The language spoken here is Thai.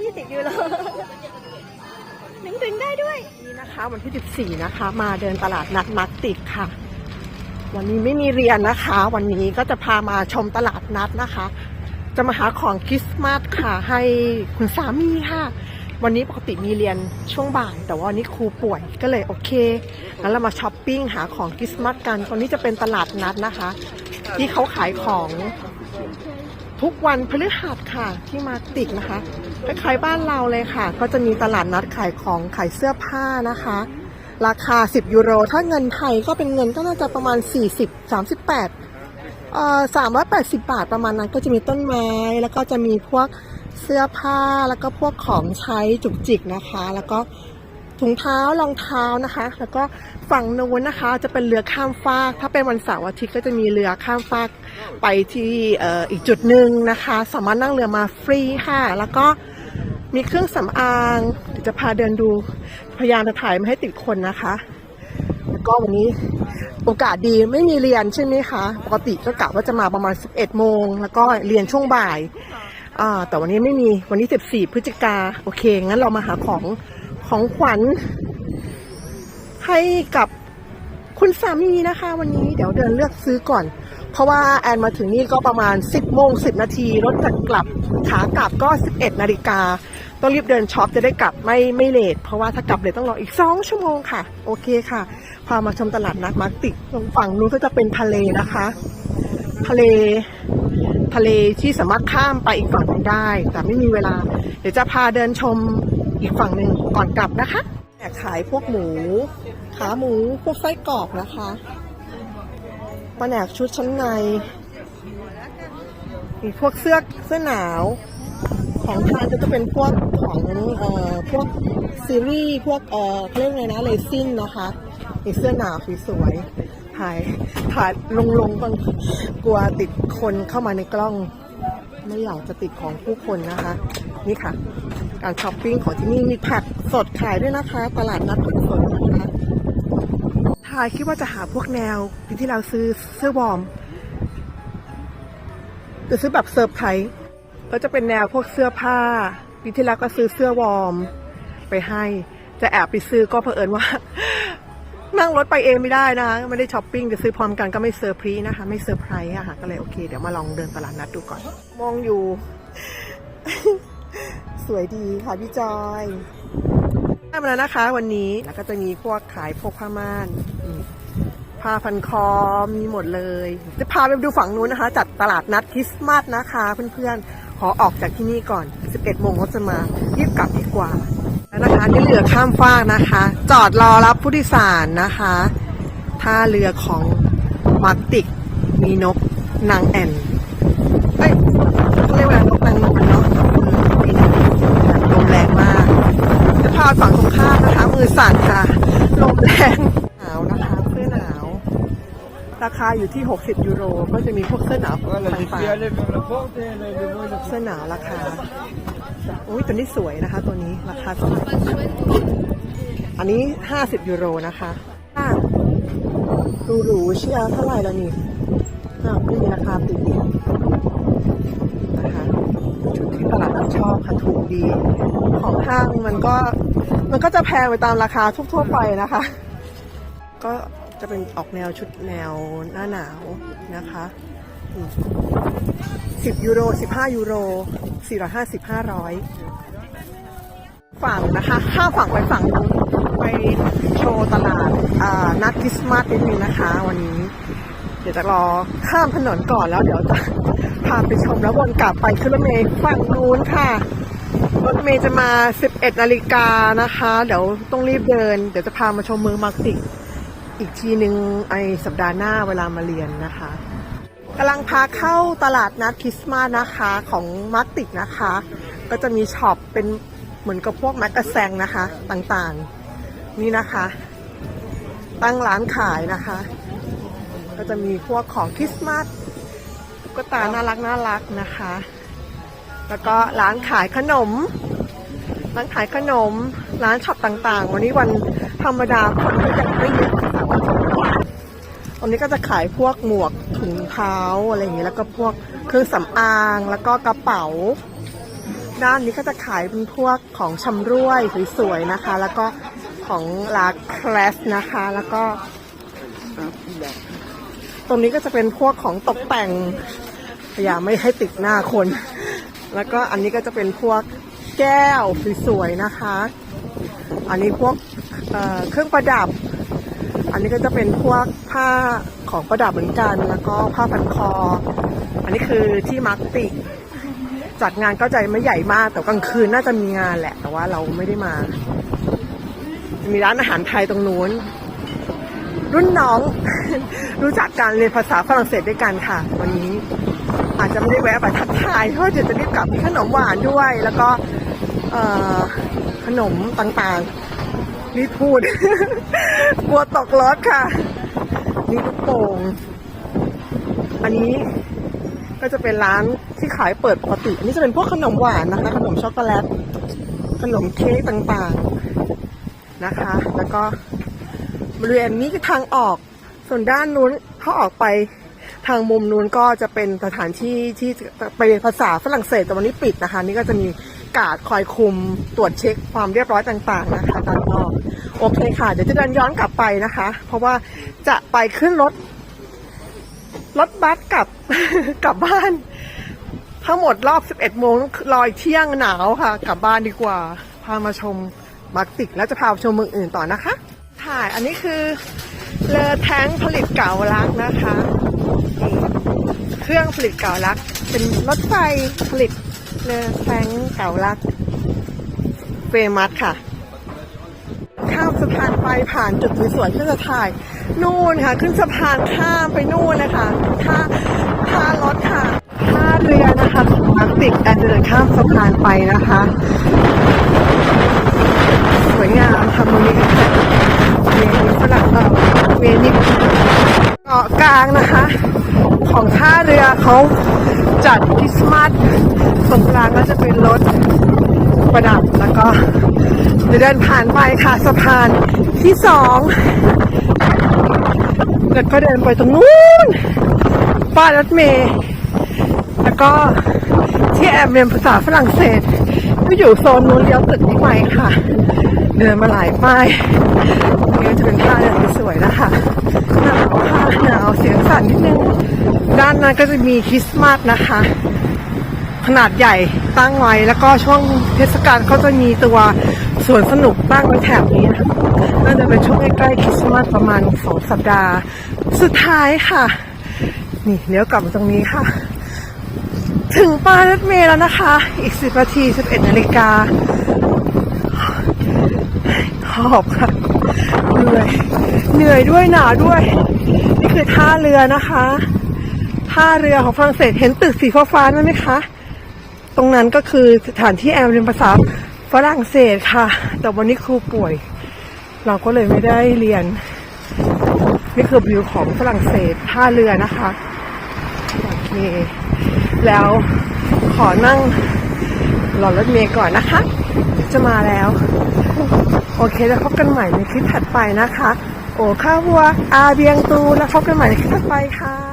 ยี่สิบยูโรหนึ่งถึงได้ด้วย นี่นะคะ วันที่ 14 นะคะ มาเดินตลาดนัดมาร์กติกค่ะ วันนี้ไม่มีเรียนนะคะ วันนี้ก็จะพามาชมตลาดนัดนะคะ จะมาหาของคริสต์มาสค่ะให้คุณสามีค่ะ วันนี้ปกติมีเรียนช่วงบ่าย แต่ว่าวันนี้ครูป่วยก็เลยโอเคงั้นเรามาช้อปปิ้งหาของคริสต์มาสกันตรงนี้จะเป็นตลาดนัดนะคะ ที่เขาขายของ ทุกวันพฤหัสค่ะที่มาติกนะคะคล้ายๆบ้านเราเลยค่ะ ก็จะมีตลาดนัดขายของขายเสื้อผ้านะคะ ราคา 10 ยูโร ถ้าเงินไทยก็เป็นเงินก็น่าจะประมาณ 40 38เอ่อ380 บาทประมาณนั้นก็จะมีต้นไม้ แล้วก็จะมีพวกเสื้อผ้าแล้วก็พวกของใช้จุกจิกนะคะ แล้วก็ ถุงเท้ารองเท้านะคะ แล้วก็ฝั่งนู้นนะคะ จะเป็นเรือข้ามฟากถ้าเป็นวันเสาร์อาทิตย์ก็จะมีเรือข้ามฟากไปที่อ,อ,อีกจุดหนึ่งนะคะ สามารถนั่งเรือมาฟรีค่ะ แล้วก็มีเครื่องสำอางเดี๋ยวจะพาเดินดูพยายามจะถ่ายไม่ให้ติดคนนะคะแล้วก็วันนี้โอกาสดีไม่มีเรียนใช่ไหมคะปกติก็กะว่าจะมาประมาณ 11 โมง แล้วก็เรียนช่วงบ่ายแต่วันนี้ไม่มีวันนี้ 14 พฤศจิกาโอเค งั้นเรามาหาของ ของขวัญ ให้กับคุณสามีนะคะ วันนี้เดี๋ยวเดินเลือกซื้อก่อน เพราะว่าแอนมาถึงนี่ก็ประมาณ 10โมง10 นาทีรถจะกลับขากลับก็ 11 นาฬิกาต้องรีบเดินช็อปจะได้กลับไม่ไม่เลทเพราะว่าถ้ากลับเลยต้องรออีก 2 ชั่วโมงค่ะ โอเคค่ะ พามาชมตลาดนัดมาร์ติกตรงฝั่งนู้นก็จะเป็นทะเลนะคะ ทะเลทะเลที่สามารถข้ามไปอีกฝั่งหนึ่งได้ แต่ไม่มีเวลา เดี๋ยวจะพาเดินชม อีกฝั่งหนึ่งก่อนกลับนะคะแอบขายพวกหมู ขาหมูพวกไส้กรอกนะคะปแหนกชุดชั้นใน มีพวกเสื้อเสื้อหนาว ของทานก็จะเป็นพวกของเอ่อพวกซีรีส์พวกเอ่อเขาเรียกไงนะเลซิ่งนะคะมีเสื้อหนาวสวยๆถ่ายถ่ายลงลงๆบางกลัวติดคนเข้ามาในกล้อง ไม่อยากจะติดของผู้คนนะคะ นี่ค่ะ การช้อปปิ้งของที่นี่มีผักสดขายด้วยนะคะ ตลาดนัดผักสดนะคะทายคิดว่าจะหาพวกแนวปีที่เราซื้อเสื้อวอร์มจะซื้อแบบเซิร์ฟไทยก็จะเป็นแนวพวกเสื้อผ้าปีที่แล้วก็ซื้อเสื้อวอร์มไปให้ จะแอบไปซื้อก็เผอิญว่า นั่งรถไปเองไม่ได้นะคะไม่ได้ช้อปปิ้งจะซื้อพร้อมกันก็ไม่เซอร์ไพรส์นะคะ ไม่เซอร์ไพรส์อะค่ะก็เลยโอเค เดี๋ยวมาลองเดินตลาดนัดดูก่อน มองอยู่ สวยดีค่ะพี่จอยได้มาแล้วนะคะ วันนี้แล้วก็จะมีพวกขายพวกผ้าม่านผ้าพันคอมีหมดเลย จะพาไปดูฝั่งนู้นนะคะ จัดตลาดนัดคริสต์มาสนะคะเพื่อนๆ ขอออกจากที่นี่ก่อน 11โมงก็จะมา รีบกลับดีกว่า แล้วนะคะนี่เรือข้ามฟากนะคะ จอดรอรับผู้โดยสารนะคะท่าเรือของมาร์ติกมีนกนางแอ่นเอ้ยเขาเรียกว่าอะไรนกนางนวลเนาะมีนกลมแรงมาก จะพา ฝั่งตรงข้ามนะคะ มือสั่นค่ะ ลมแรงหนาวนะคะเสื้อหนาว ราคาอยู่ที่ 60 ยูโร ก็จะมีพวกเสื้อหนาวต่างๆเสื้อหนาวราคาอุ้ยตัวนี้สวยนะคะ ตัวนี้ราคาสวยอันนี้ 50 ยูโรนะคะอะดูหรูเชียร์เท่าไหร่แล้วนี่อ้าวไม่มีราคาติดนะคะชุดที่ตลาดนัดชอบค่ะถูกดี ของห้างมันก็ มันก็จะแพงไปตามราคาทั่วๆไปนะคะ ก็จะเป็นออกแนวชุดแนวหน้าหนาวนะคะ10ยูโร15ยูโร450 500 ฝั่งนะคะข้ามฝั่งไปฝั่งนู้นไปโชว์ตลาดอ่านัดคริสต์มาสนิดนึงนะคะ วันนี้ เดี๋ยวจะรอข้ามถนนก่อนแล้วเดี๋ยวจะพาไปชมแล้ววนกลับไปขึ้นรถเมล์ฝั่งนู้นค่ะรถเมล์จะมา 11นาฬิกานะคะ เดี๋ยวต้องรีบเดิน เดี๋ยวจะพามาชมเมืองมาร์กติก อีกทีหนึ่งไอสัปดาห์หน้าเวลามาเรียนนะคะกำลังพาเข้าตลาดนัดคริสต์มาสนะคะของมาร์กติกนะคะ ก็จะมีช็อปเป็นเหมือนกับพวกแมกกาแซงนะคะต่างๆ นี่นะคะ ตั้งร้านขายนะคะ ก็จะมีพวกของคริสต์มาสตุ๊กตาน่ารักน่ารักนะคะ แล้วก็ร้านขายขนม ร้านขายขนม ร้านช็อปต่างๆ วันนี้วันธรรมดาคนก็ยังไม่เยอะวันนี้ก็จะขายพวกหมวกถุงเท้าอะไรอย่างเงี้ยแล้วก็พวกเครื่องสำอางแล้วก็กระเป๋า ด้านนี้ก็จะขายเป็นพวกของชำร่วยสวยๆนะคะ แล้วก็ของลาคลาสนะคะ แล้วก็ ตรงนี้ก็จะเป็นพวกของตกแต่งพยายาไม่ให้ติดหน้าคน แล้วก็อันนี้ก็จะเป็นพวก แก้วสวยๆนะคะ อันนี้พวกเเครื่องประดับ อันนี้ก็จะเป็นพวกผ้าของประดับเหมือนกัน แล้วก็ผ้าพันคอ อันนี้คือที่มาร์กติจัดงานก็ใจไม่ใหญ่มาก แต่กลางคืนน่าจะมีงานแหละ แต่ว่าเราไม่ได้มา มีร้านอาหารไทยตรงนู้น รุ่นน้อง รู้จักการเรียนภาษาฝรั่งเศสด้วยกันค่ะ วันนี้ อาจจะไม่ได้แวะไปทักทายเพราะเดี๋ยวจะรีบกลับมีขนมหวานด้วย แล้วก็ขนมต่างๆรีบพูดกลัวตกรถค่ะ นี่ลูกโป่งอันนี้ก็จะเป็นร้านที่ขายเปิดปกติ อันนี้จะเป็นพวกขนมหวานนะคะ ขนมช็อกโกแลต ขนมเค้กต่างๆนะคะ แล้วก็บริเวณนี้คือทางออก ส่วนด้านนู้นถ้าออกไป ทางมุมนู้นก็จะเป็นสถานที่ที่ไปเรียนภาษาฝรั่งเศสแต่วันนี้ปิดนะคะ นี่ก็จะมีกาดคอยคุมตรวจเช็คความเรียบร้อยต่างๆนะคะด้านนอกโอเคค่ะ เดี๋ยวจะเดินย้อนกลับไปนะคะ เพราะว่าจะไปขึ้นรถ รถบัสกลับกลับบ้าน ทั้งหมดรอบ 11 โมงรอยเที่ยงหนาวค่ะ กลับบ้านดีกว่า พามาชมมาร์กติกแล้วจะพาชมเมืองอื่นต่อนะคะถ่ายอันนี้คือ เรือแท้งผลิตเก่าลักนะคะนี่เครื่องผลิตเก่าลัก เป็นรถไฟผลิตเรือแท้งเก่าลักเฟมัสค่ะ ข้ามสะพานไปผ่านจุดสวยๆที่จะถ่าย นู่นค่ะ ขึ้นสะพานข้ามไปนู่นนะคะท่าท่ารถค่ะท่าเรือนะคะของมาร์ติกแอนเดินข้ามสะพานไปนะคะ สวยงามทำตรงนี้เวนิฝรั่งเออเวนิเกางนะคะ ของท่าเรือเขาจัดคริสต์มาสสงกรานต์ก็จะเป็นรถประดับแล้วก็เดินผ่านไปค่ะสะพานที่สองแล้วก็เดินไปตรงนู้นป้ายรถเมล์แล้วก็ที่แอบเรียนภาษาฝรั่งเศสก็อยู่โซนนู้นเลี้ยวตึกนี้ไปค่ะ เดินมาหลายป้ายนี่จะเป็นท่าเดินที่สวยนะคะาวค่ะหนาเสียงสั่นนิดนึง ด้านนั้นก็จะมีคริสต์มาสนะคะ ขนาดใหญ่ตั้งไว้แล้วก็ช่วงเทศกาลเขาจะมีตัวสวนสนุกตั้งไว้แถบนี้นะคะน่าจะเป็นช่วงใกล้ๆคริสต์มาสประมาณสองสัปดาห์ สุดท้ายค่ะ นี่เลี้ยวกลับมาตรงนี้ค่ะ ถึงป้ายรถเมล์แล้วนะคะ อีกสิบนาทีสิบเอ็ดนาฬิกาหอบค่ะเหนื่อย เหนื่อยด้วยหนาด้วย คือท่าเรือนะคะ ท่าเรือของฝรั่งเศสเห็นตึกสีฟ้าๆนั่นไหมคะ ตรงนั้นก็คือสถานที่แอมเรียนภาษาฝรั่งเศสค่ะ แต่วันนี้ครูป่วย เราก็เลยไม่ได้เรียน นี่คือวิวของฝรั่งเศสท่าเรือนะคะโอเคแล้วขอนั่งรอรถเมย์ก่อนนะคะ จะมาแล้ว โอเคแล้วพบกันใหม่ในคลิปถัดไปนะคะ โอข้าวัวอาเบียงตูแล้วพบกันใหม่คลิปถัดไปค่ะ